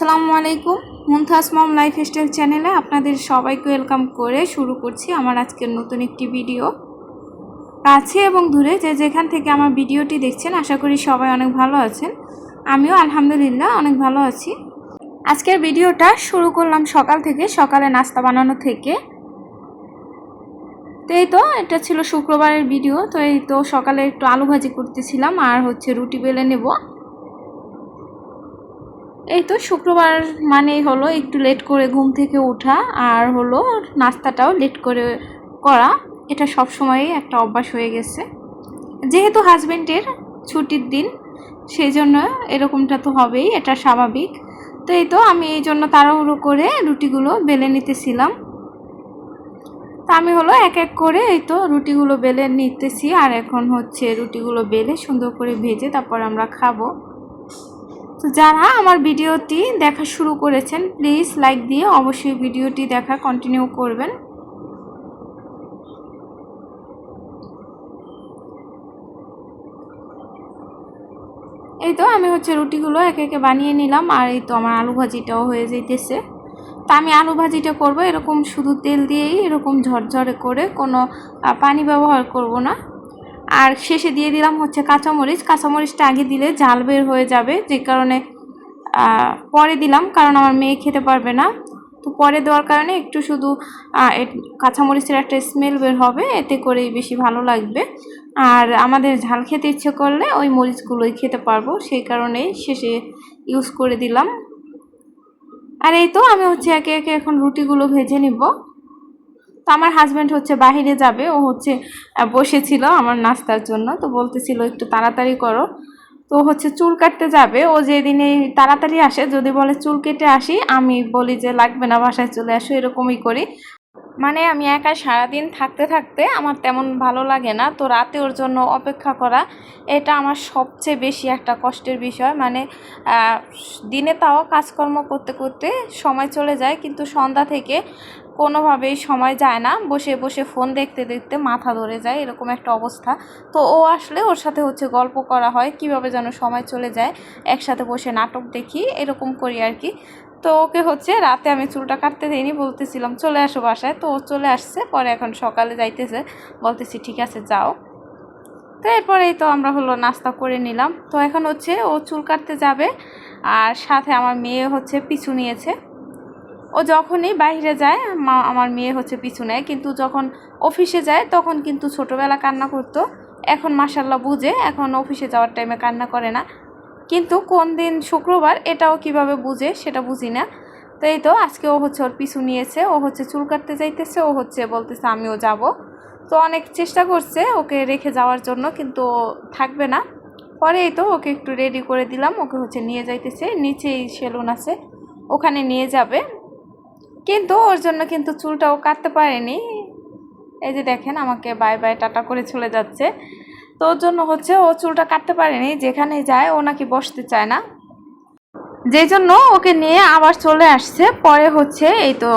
আসসালামু আলাইকুম। মুনথাস মম লাইফস্টাইল চ্যানেলে আপনাদের সবাইকে ওয়েলকাম করে শুরু করছি আমার আজকের নতুন একটি ভিডিও। কাছে এবং দূরে যে যেখান থেকে আমার ভিডিওটি দেখছেন, আশা করি সবাই অনেক ভালো আছেন। আমিও আলহামদুলিল্লাহ অনেক ভালো আছি। আজকের ভিডিওটা শুরু করলাম সকাল থেকে, সকালে নাস্তা বানানো থেকে। তো এই তো, এটা ছিল শুক্রবারের ভিডিও, তো এই তো সকালে একটু আলু ভাজি করতেছিলাম, আর হচ্ছে রুটি বেলে নেব। এই তো শুক্রবার মানেই হলো একটু লেট করে ঘুম থেকে ওঠা আর হলো নাস্তাটাও লেট করে করা। এটা সব সময়ই একটা অভ্যাস হয়ে গেছে। যেহেতু হাজব্যান্ডের ছুটির দিন, সেই জন্য এরকমটা তো হবেই, এটা স্বাভাবিক। তো এই তো আমি এই জন্য তাড়াহুড়ো করে রুটিগুলো বেলে নিতেছিলাম। তা আমি হলো এক এক করে এই তো রুটিগুলো বেলে নিতেছি আর এখন হচ্ছে রুটিগুলো বেলে সুন্দর করে ভেজে তারপর আমরা খাব। তো যারা আমার ভিডিওটি দেখা শুরু করেছেন প্লিজ লাইক দিয়ে অবশ্যই ভিডিওটি দেখা কন্টিনিউ করবেন। এই তো আমি হচ্ছে রুটিগুলো একে একে বানিয়ে নিলাম, আর এই তো আমার আলু ভাজিটাও হয়ে যাইতেছে। তা আমি আলু ভাজিটা করব, এরকম শুধু তেল দিয়েই এরকম ঝরঝরে করে কোনো পানি ব্যবহার করব না। আর শেষে দিয়ে দিলাম হচ্ছে কাঁচামরিচ। কাঁচামরিচটা আগে দিলে ঝাল বের হয়ে যাবে, যে কারণে পরে দিলাম, কারণ আমার মেয়ে খেতে পারবে না। তো পরে দেওয়ার কারণে একটু শুধু কাঁচামরিচের একটা স্মেল বের হবে, এতে করেই বেশি ভালো লাগবে। আর আমাদের ঝাল খেতে ইচ্ছে করলে ওই মরিচগুলোই খেতে পারব, সেই কারণেই শেষে ইউজ করে দিলাম। আর এই তো আমি হচ্ছে একে একে এখন রুটিগুলো ভেজে নিব। আমার হাজব্যান্ড হচ্ছে বাহিরে যাবে, ও হচ্ছে বসেছিল আমার নাস্তার জন্য, তো বলতেছিল একটু তাড়াতাড়ি করো। তো হচ্ছে চুল কাটতে যাবে, ও যেদিনে তাড়াতাড়ি আসে, যদি বলে চুল কেটে আসি, আমি বলি যে লাগবে না, বাসায় চলে আসো, এরকমই করি। মানে আমি একা সারাদিন থাকতে থাকতে আমার তেমন ভালো লাগে না, তো রাতে ওর জন্য অপেক্ষা করা, এটা আমার সবচেয়ে বেশি একটা কষ্টের বিষয়। মানে দিনে তাও কাজকর্ম করতে করতে সময় চলে যায়, কিন্তু সন্ধ্যা থেকে কোনোভাবেই সময় যায় না। বসে বসে ফোন দেখতে দেখতে মাথা ধরে যায়, এরকম একটা অবস্থা। তো ও আসলে ওর সাথে হচ্ছে গল্প করা হয়, কীভাবে যেন সময় চলে যায়, একসাথে বসে নাটক দেখি, এরকম করি আর কি। তো ওকে হচ্ছে রাতে আমি চুলটা কাটতে দিইনি, বলতেছিলাম, চলে আসো বাসায়। তো ও চলে আসছে, পরে এখন সকালে যাইতেছে, বলতেছি, ঠিক আছে, যাও। তো এরপরেই তো আমরা হলো নাস্তা করে নিলাম। তো এখন হচ্ছে ও চুল কাটতে যাবে, আর সাথে আমার মেয়ে হচ্ছে পিছু নিয়েছে। ও যখনই বাইরে যায়, মা আমার মেয়ে হচ্ছে পিছু নেয়, কিন্তু যখন অফিসে যায় তখন কিন্তু ছোটোবেলা কান্না করতো। এখন মাসাল্লাহ বুঝে, এখন অফিসে যাওয়ার টাইমে কান্না করে না। কিন্তু কোন দিন শুক্রবার এটাও কীভাবে বুঝে সেটা বুঝি না। তো এই তো আজকে ও হচ্ছে ওর পিছু নিয়েছে, ও হচ্ছে চুল কাটতে যাইতেছে, ও হচ্ছে বলতেছে আমিও যাব। তো অনেক চেষ্টা করছে ওকে রেখে যাওয়ার জন্য, কিন্তু থাকবে না। পরে এই তো ওকে একটু রেডি করে দিলাম, ওকে হচ্ছে নিয়ে যাইতেছে, নিচেই সেলুন আছে, ওখানে নিয়ে যাবে। কিন্তু ওর জন্য কিন্তু চুলটাও কাটতে পারেনি। এই যে দেখেন আমাকে বাই বাই টাটা করে চলে যাচ্ছে। তো ওর জন্য হচ্ছে ও চুলটা কাটতে পারেনি, যেখানে যায় ও নাকি বসতে চায় না। যেই জন্য ওকে নিয়ে আবার চলে আসছে। পরে হচ্ছে এই তো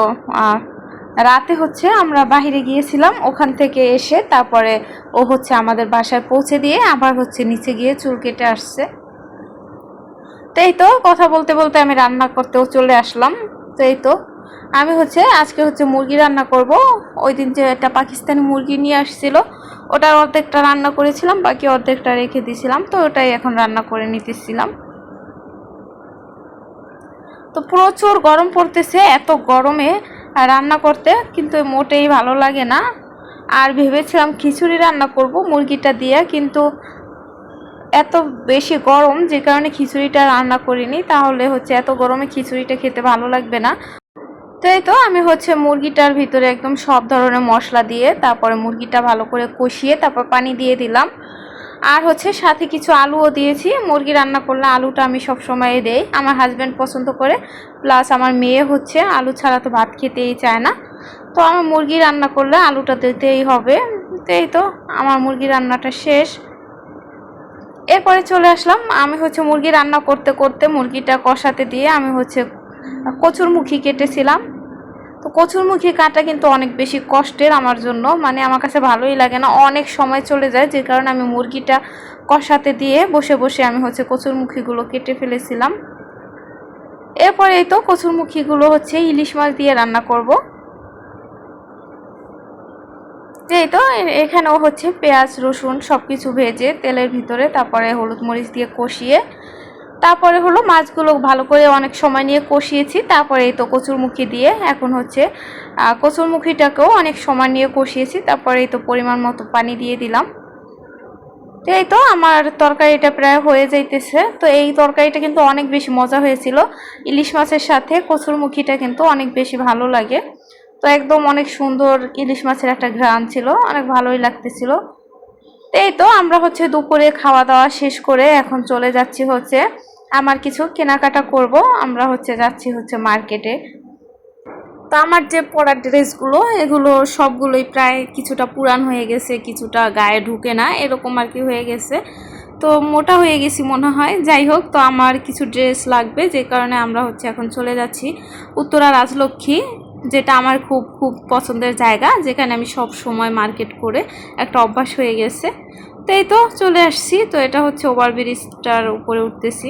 রাতে হচ্ছে আমরা বাহিরে গিয়েছিলাম, ওখান থেকে এসে তারপরে ও হচ্ছে আমাদের বাসায় পৌঁছে দিয়ে আবার হচ্ছে নিচে গিয়ে চুল কেটে আসছে। তো এই তো কথা বলতে বলতে আমি রান্না করতেও চলে আসলাম। তো এই তো আমি হচ্ছে, আজকে হচ্ছে মুরগি রান্না করব। ওই দিন যে একটা পাকিস্তানি মুরগি নিয়ে আসছিল, ওটার অর্ধেকটা রান্না করেছিলাম, বাকি অর্ধেকটা রেখে দিয়েছিলাম, তো ওটাই এখন রান্না করে নিতেছিলাম। তো প্রচুর গরম পড়তেছে, এত গরমে রান্না করতে, কিন্তু মোটেই ভালো লাগে না। আর ভেবেছিলাম খিচুড়ি রান্না করব, মুরগিটা দিয়ে, কিন্তু এত বেশি গরম, যে কারণে খিচুড়িটা রান্না করিনি, তাহলে হচ্ছে এত গরমে খিচুড়িটা খেতে ভালো লাগবে না। তো এই তো? আমি হচ্ছে মুরগিটার ভিতরে একদম সব ধরনের মশলা দিয়ে, তারপরে মুরগিটা ভালো করে কষিয়ে তারপর পানি দিয়ে দিলাম। আর হচ্ছে সাথে কিছু আলুও দিয়েছি। মুরগি রান্না করলে আলুটা আমি সব সময় দেই। আমার হাজব্যান্ড পছন্দ করে। প্লাস আমার মেয়ে হচ্ছে, আলু ছাড়া তো ভাত খেতেই চায় না। তো আমার মুরগি রান্না করলে আলুটা দিতেই হবে। এই তো, আমার মুরগি রান্নাটা শেষ। এরপরে চলে আসলাম। আমি হচ্ছে মুরগি রান্না করতে করতে মুরগিটা কষাতে দিয়ে আমি হচ্ছে কচুরমুখী কেটেছিলাম। তো কচুরমুখী কাটা কিন্তু অনেক বেশি কষ্টের আমার জন্য। মানে আমার কাছে ভালোই লাগে না। অনেক সময় চলে যায়, যে কারণে আমি মুরগিটা কষাতে দিয়ে বসে বসে আমি হচ্ছে কচুরমুখীগুলো কেটে ফেলেছিলাম। এরপরে এই তো কচুরমুখীগুলো হচ্ছে ইলিশ মাছ দিয়ে রান্না করব। এই তো এখানেও হচ্ছে পেঁয়াজ, রসুন সব কিছু ভেজে তেলের ভিতরে, তারপরে হলুদ মরিচ দিয়ে কষিয়ে তারপরে হলো মাছগুলো ভালো করে অনেক সময় নিয়ে কষিয়েছি। তারপরে এই তো কচুরমুখী দিয়ে এখন হচ্ছে কচুরমুখীটাকেও অনেক সময় নিয়ে কষিয়েছি। তারপরে এই তো পরিমাণ মতো পানি দিয়ে দিলাম। তো এই তো আমার তরকারিটা প্রায় হয়ে যাইতেছে। তো এই তরকারিটা কিন্তু অনেক বেশি মজা হয়েছিল। ইলিশ মাছের সাথে কচুরমুখীটা কিন্তু অনেক বেশি ভালো লাগে। তো একদম অনেক সুন্দর ইলিশ মাছের একটা ঘ্রাণ ছিল, অনেক ভালোই লাগতেছিল। এই তো আমরা হচ্ছে দুপুরে খাওয়া দাওয়া শেষ করে এখন চলে যাচ্ছি হচ্ছে আমার কিছু কেনাকাটা করব। আমরা হচ্ছে যাচ্ছি হচ্ছে মার্কেটে তো আমার যে পরার ড্রেসগুলো এগুলো সবগুলোই প্রায় কিছুটা পুরান হয়ে গেছে, কিছুটা গায়ে ঢুকে না, এরকম আর কি হয়ে গেছে। তো মোটা হয়ে গেছি মনে হয়। যাই হোক, তো আমার কিছু ড্রেস লাগবে, যে কারণে আমরা হচ্ছে এখন চলে যাচ্ছি উত্তরা রাজলক্ষ্মী, যেটা আমার খুব খুব পছন্দের জায়গা, যেখানে আমি সব সময় মার্কেট করে একটা অভ্যাস হয়ে গেছে। তো এই তো চলে আসছি। তো এটা হচ্ছে ওভারব্রিজটার উপরে উঠতেছি।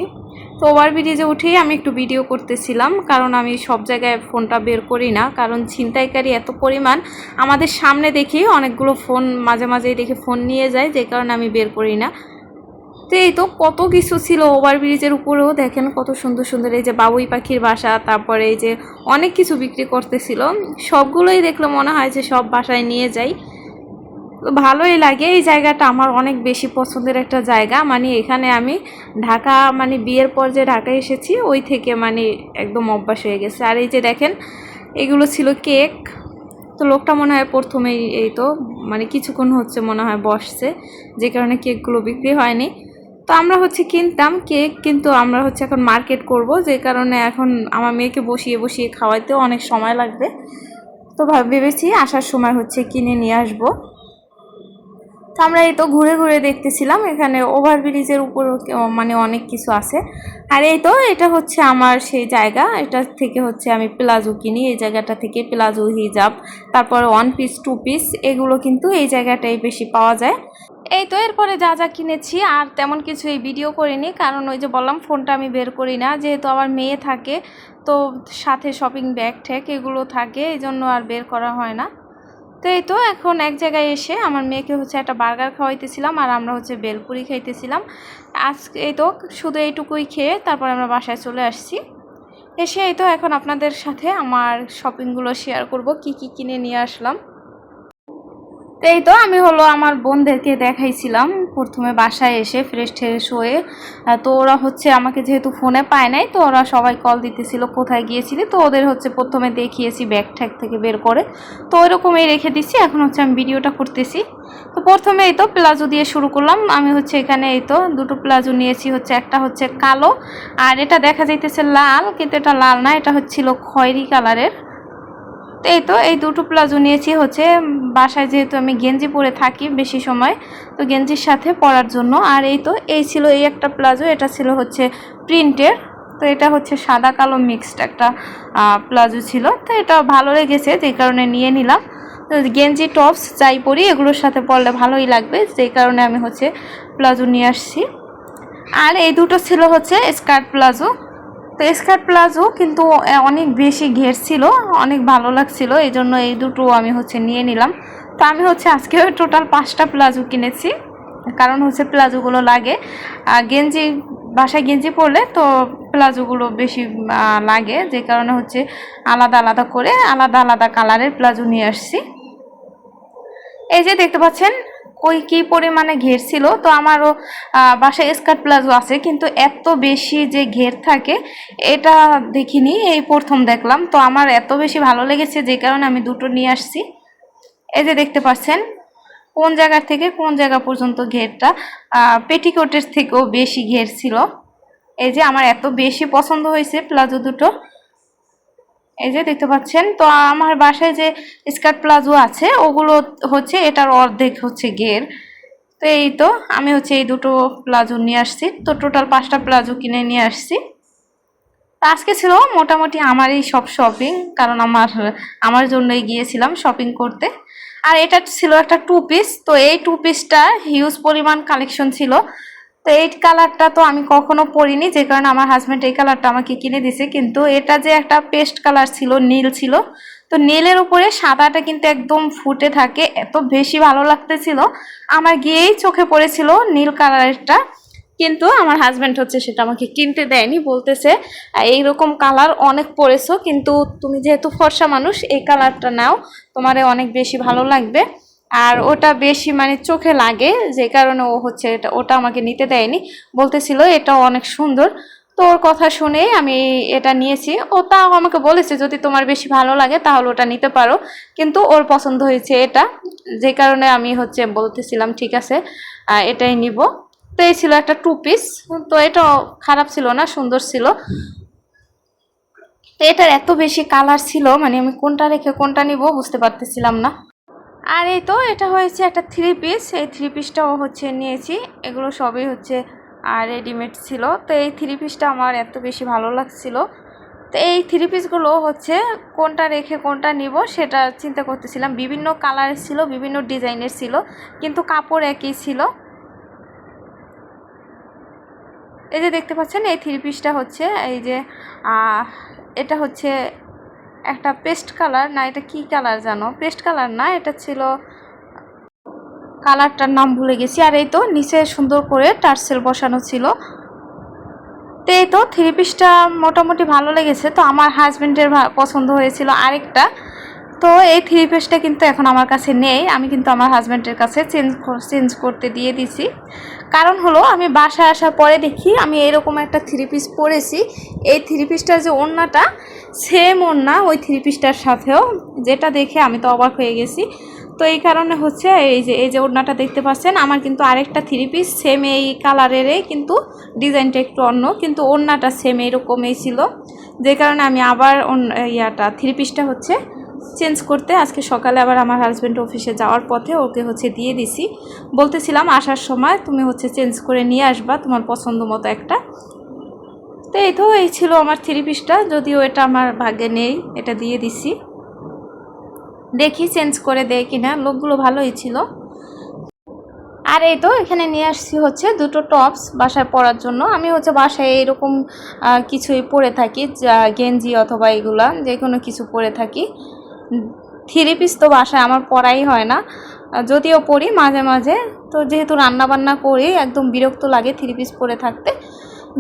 তো ওভারব্রিজে উঠেই আমি একটু ভিডিও করতেছিলাম, কারণ আমি সব জায়গায় ফোনটা বের করি না, কারণ ছিনতাইকারী এত পরিমাণ, আমাদের সামনে দেখি অনেকগুলো ফোন, মাঝে মাঝেই দেখে ফোন নিয়ে যায়, যে কারণে আমি বের করি না। তো এই তো কত কিছু ছিল ওভারব্রিজের উপরেও, দেখেন কত সুন্দর সুন্দর এই যে বাবুই পাখির বাসা, তারপরে এই যে অনেক কিছু বিক্রি করতেছিল। সবগুলোই দেখলে মনে হয় যে সব বাসায় নিয়ে যাই। ভালোই লাগে। এই জায়গাটা আমার অনেক বেশি পছন্দের একটা জায়গা। মানে এখানে আমি ঢাকা মানে বিয়ের পর যে ঢাকায় এসেছি, ওই থেকে মানে একদম অভ্যাস হয়ে গেছে। আর এই যে দেখেন, এগুলো ছিল কেক। তো লোকটা মনে হয় প্রথমেই এই তো মানে কিছুক্ষণ হচ্ছে মনে হয় বসছে, যে কারণে কেকগুলো বিক্রি হয়নি। তো আমরা হচ্ছে কিনতাম কেক, কিন্তু আমরা হচ্ছে এখন মার্কেট করব, যে কারণে এখন আমার মেয়েকে বসিয়ে বসিয়ে খাওয়াইতেও অনেক সময় লাগবে। তো ভাব- ভেবেছি আসার সময় হচ্ছে কিনে নিয়ে আসব। তো আমরা এই তো ঘুরে ঘুরে দেখতেছিলাম, এখানে ওভারব্রিজের উপরও কে- মানে অনেক কিছু আছে। আর এই তো এটা হচ্ছে আমার সেই জায়গা, এটা থেকে হচ্ছে আমি প্লাজো কিনি, এই জায়গাটা থেকে প্লাজো হিজাব, তারপর ওয়ান পিস টু পিস এগুলো কিন্তু এই জায়গাটাই বেশি পাওয়া যায়। এই তো এরপরে যা যা কিনেছি, আর তেমন কিছু এই ভিডিও করিনি, কারণ ওই যে বললাম ফোনটা আমি বের করি না, যেহেতু আমার মেয়ে থাকে, তো সাথে শপিং ব্যাগ ঠ্যাগ এগুলো থাকে, এই জন্য আর বের করা হয় না। তো এই তো এখন এক জায়গায় এসে আমার মেয়েকে হচ্ছে একটা বার্গার খাওয়াইতেছিলাম আর আমরা হচ্ছে বেলপুরি খাইতেছিলাম। আজকে, এই তো শুধু এইটুকুই খেয়ে তারপর আমরা বাসায় চলে আসছি। এসে এই তো এখন আপনাদের সাথে আমার শপিংগুলো শেয়ার করব, কি কি কিনে নিয়ে আসলাম। তো এই তো আমি হলো আমার বোনদেরকে দেখাইছিলাম। প্রথমে বাসায় এসে ফ্রেশ ট্রেশ হয়ে তো ওরা হচ্ছে আমাকে যেহেতু ফোনে পায় নাই, তো ওরা সবাই কল দিতেছিল, কোথায় গিয়েছিলি? তো ওদের হচ্ছে প্রথমে দেখিয়েছি ব্যাগ ঠ্যাগ থেকে বের করে। তো ওইরকমই রেখে দিছি, এখন হচ্ছে আমি ভিডিওটা করতেছি। তো প্রথমে এই তো প্লাজো দিয়ে শুরু করলাম। আমি হচ্ছে এখানে এই তো দুটো প্লাজো নিয়েছি, হচ্ছে একটা হচ্ছে কালো, আর এটা দেখা যাইতেছে লাল, কিন্তু এটা লাল না, এটা হচ্ছিল খয়েরি কালারের তো এই তো, এই দুটো প্লাজো নিয়েছি হচ্ছে বাসায় যেহেতু আমি গেঞ্জি পরে থাকি বেশি সময়, তো গেঞ্জির সাথে পরার জন্য। আর এই তো, এই ছিল এই একটা প্লাজো, এটা ছিল হচ্ছে প্রিন্টের, তো এটা হচ্ছে সাদা কালো মিক্সড একটা প্লাজো ছিল। তো এটা ভালো লেগেছে, যে কারণে নিয়ে নিলাম। তো গেঞ্জি টপস যাই পরি, এগুলোর সাথে পরলে ভালোই লাগবে যেই কারণে আমি হচ্ছে প্লাজো নিয়ে আসছি। আর এই দুটো ছিল হচ্ছে স্কার্ট প্লাজো। তো স্কার্ট প্লাজো, কিন্তু অনেক বেশি ঘের ছিল, অনেক ভালো লাগছিল এই জন্য এই দুটো আমি হচ্ছে নিয়ে নিলাম। তো আমি হচ্ছে আজকে টোটাল পাঁচটা প্লাজো কিনেছি, কারণ হচ্ছে প্লাজোগুলো লাগে। গেঞ্জি, বাসায় গেঞ্জি পরলে তো প্লাজোগুলো বেশি লাগে, যে কারণে হচ্ছে আলাদা আলাদা করে আলাদা আলাদা কালারের প্লাজো নিয়ে আসছি। এই যে দেখতে পাচ্ছেন কই কি পরিমাণে ঘের ছিল, তো আমারও বাসায় স্কার্ট প্লাজো আছে, কিন্তু এত বেশি যে ঘের থাকে, এটা দেখিনি, এই প্রথম দেখলাম, তো আমার এত বেশি ভালো লেগেছে যে কারণে আমি দুটো নিয়ে আসছি। এই যে দেখতে পাচ্ছেন, কোন জায়গা থেকে কোন জায়গা পর্যন্ত ঘেরটা পেটিকোটের থেকেও বেশি ঘের ছিল। এই যে আমার এত বেশি পছন্দ হয়েছে প্লাজো দুটো এই যে দেখতে পাচ্ছেন, তো আমার বাসায় যে স্কার্ট প্লাজো আছে, ওগুলো হচ্ছে এটার অর্ধেক হচ্ছে গের তো এই তো, আমি হচ্ছে এই দুটো প্লাজো নিয়ে আসছি। তো টোটাল পাঁচটা প্লাজো কিনে নিয়ে আসছি। তো আজকে ছিল মোটামুটি আমারই সব শপিং কারণ আমার আমার জন্যই গিয়েছিলাম শপিং করতে। আর এটা ছিল একটা টু পিস তো এই টু পিসটা হিউজ পরিমাণ কালেকশন ছিল। তো এই কালারটা তো আমি কখনো পরিনি যে কারণে আমার হাজব্যান্ড এই কালারটা আমাকে কিনে দিছে। কিন্তু এটা যে একটা পেস্ট কালার ছিল নীল ছিল তো নীলের উপরে সাদাটা কিন্তু একদম ফুটে থাকে এত বেশি ভালো লাগতেছিল। আমার গিয়েই চোখে পড়েছিল নীল কালারেরটা কিন্তু আমার হাজব্যান্ড হচ্ছে সেটা আমাকে কিনতে দেয়নি বলতেছে "আহ, এইরকম কালার অনেক পরেছো কিন্তু তুমি যেহেতু ফর্সা মানুষ এই কালারটা নাও তোমারে অনেক বেশি ভালো লাগবে। আর ওটা বেশি মানে চোখে লাগে, যে কারণে ও হচ্ছে এটা, ওটা আমাকে নিতে দেয়নি। বলতেছিল এটা অনেক সুন্দর। তো ওর কথা শুনেই আমি এটা নিয়েছি। ও তাও আমাকে বলেছে, যদি তোমার বেশি ভালো লাগে, তাহলে ওটা নিতে পারো। কিন্তু ওর পছন্দ হয়েছে এটা। যে কারণে আমি হচ্ছে বলতেছিলাম, ঠিক আছে এটাই নিব। তো এই ছিল একটা টু পিস তো এটা খারাপ ছিল না, সুন্দর ছিল। তো এটার এত বেশি কালার ছিল মানে আমি কোনটা রেখে কোনটা নিব বুঝতে পারতেছিলাম না। আর এই তো এটা হয়েছে একটা থ্রি পিস এই থ্রি পিসটাও হচ্ছে নিয়েছি। এগুলো সবই হচ্ছে আর রেডিমেড ছিল। তো এই থ্রি পিসটা আমার এত বেশি ভালো লাগছিল। তো এই থ্রি পিসগুলো হচ্ছে কোনটা রেখে কোনটা নিব সেটা চিন্তা করতেছিলাম। বিভিন্ন কালারের ছিল, বিভিন্ন ডিজাইনের ছিল, কিন্তু কাপড় একই ছিল। এই যে দেখতে পাচ্ছেন, এই থ্রি পিসটা হচ্ছে, এই যে এটা হচ্ছে একটা পেস্ট কালার, না এটা কি কালার জানো? পেস্ট কালার না, এটা ছিল কালারটার নাম ভুলে গেছি। আর এই তো নিচে সুন্দর করে টার্সেল বসানো ছিল। তো এই তো থ্রি পিসটা মোটামুটি ভালো লেগেছে। তো আমার হাজব্যান্ডের পছন্দ হয়েছিল আরেকটা। তো এই থ্রি পিসটা কিন্তু এখন আমার কাছে নেই। আমি কিন্তু আমার হাজব্যান্ডের কাছে চেঞ্জ চেঞ্জ করতে দিয়ে দিছি। কারণ হলো, আমি বাসায় আসার পরে দেখি আমি এরকম একটা থ্রি পিস পরেছি। এই থ্রি পিসটার যে ওড়নাটা সেম ওড়না ওই থ্রি পিসটার সাথেও। যেটা দেখে আমি তো অবাক হয়ে গেছি। তো এই কারণে হচ্ছে এই যে এই যে ওড়নাটা দেখতে পাচ্ছেন, আমার কিন্তু আরেকটা থ্রি পিস সেম এই কালারেরই কিন্তু ডিজাইনটা একটু অন্য, কিন্তু ওড়নাটা সেম এইরকমই ছিল। যে কারণে আমি আবার ইয়াটা, থ্রি পিসটা হচ্ছে চেঞ্জ করতে আজকে সকালে আবার আমার হাজব্যান্ড অফিসে যাওয়ার পথে ওকে হচ্ছে দিয়ে দিছি। বলতেছিলাম, আসার সময় তুমি হচ্ছে চেঞ্জ করে নিয়ে আসবা তোমার পছন্দ মতো একটা। তো এই তো, এই ছিল আমার থ্রি পিসটা যদিও এটা আমার ভাগ্যে নেই, এটা দিয়ে দিছি। দেখি চেঞ্জ করে দেয় কিনা, লোকগুলো ভালোই ছিল। আর এই তো, এখানে নিয়ে আসছি হচ্ছে দুটো টপস বাসায় পরার জন্য। আমি হচ্ছে বাসায় এরকম কিছুই পরে থাকি গেঞ্জি অথবা এগুলা যে কোনো কিছু পরে থাকি। থ্রি পিস তো বাসায় আমার পরাই হয় না। যদিও পড়ি মাঝে মাঝে। তো যেহেতু রান্না বান্না করি, একদম বিরক্ত লাগে থ্রি পিস পরে থাকতে।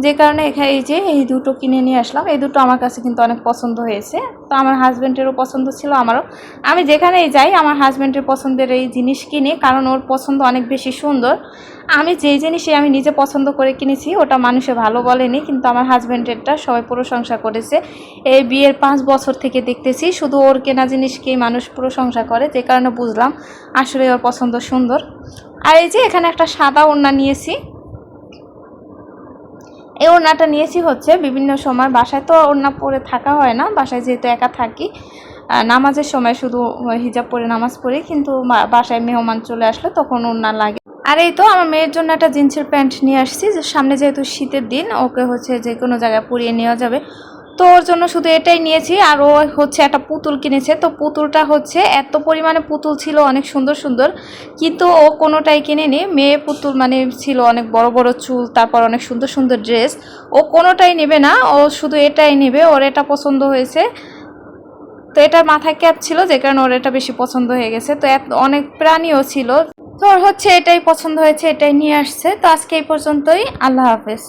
যে কারণে এখানে এই যে, এই দুটো কিনে নিয়ে আসলাম। এই দুটো আমার কাছে কিন্তু অনেক পছন্দ হয়েছে। তো আমার হাজব্যান্ডেরও পছন্দ ছিল, আমারও। আমি যেখানেই যাই, আমার হাজব্যান্ডের পছন্দের এই জিনিস কিনি, কারণ ওর পছন্দ অনেক বেশি সুন্দর। আমি যেই জিনিসই আমি নিজে পছন্দ করে কিনেছি, ওটা মানুষে ভালো বলেনি, কিন্তু আমার হাজব্যান্ডেরটা সবাই প্রশংসা করেছে। এই বিয়ের পাঁচ বছর থেকে দেখতেছি, শুধু ওর কেনা জিনিসকেই মানুষ প্রশংসা করে, যে কারণে বুঝলাম আসলে ওর পছন্দ সুন্দর। আর এই যে এখানে একটা সাদা ওড়না নিয়েছি। এই ওড়নাটা নিয়েছি হচ্ছে বিভিন্ন সময়, বাসায় তো ওড়না পরে থাকা হয় না, বাসায় যেহেতু একা থাকি নামাজের সময় শুধু হিজাব পরে নামাজ পড়ি, কিন্তু বাসায় মেহমান চলে আসলে তখন ওড়না লাগে। আর এই তো আমার মেয়ের জন্য একটা জিন্সের প্যান্ট নিয়ে আসছি। যে সামনে যেহেতু শীতের দিন, ওকে হচ্ছে যে কোনো জায়গায় পরিয়ে নেওয়া যাবে। তো ওর জন্য শুধু এটাই নিয়েছি। আর ও হচ্ছে একটা পুতুল কিনেছে। তো পুতুলটা হচ্ছে এত পরিমাণে পুতুল ছিল, অনেক সুন্দর সুন্দর। কিন্তু ও কোনোটাই কিনেনি। মেয়ে পুতুল মানে ছিল অনেক বড় বড় চুল, তারপর অনেক সুন্দর সুন্দর ড্রেস। ও কোনোটাই নেবে না। ও শুধু এটাই নেবে। ওর এটা পছন্দ হয়েছে। তো এটা মাথায় ক্যাপ ছিল, যে কারণে ওর এটা বেশি পছন্দ হয়ে গেছে। তো অনেক প্রাণীও ছিল। তো হচ্ছে এটাই পছন্দ হয়েছে, এটাই নিয়ে আসছে। তো আজকে এই পর্যন্তই। আল্লাহ হাফেজ।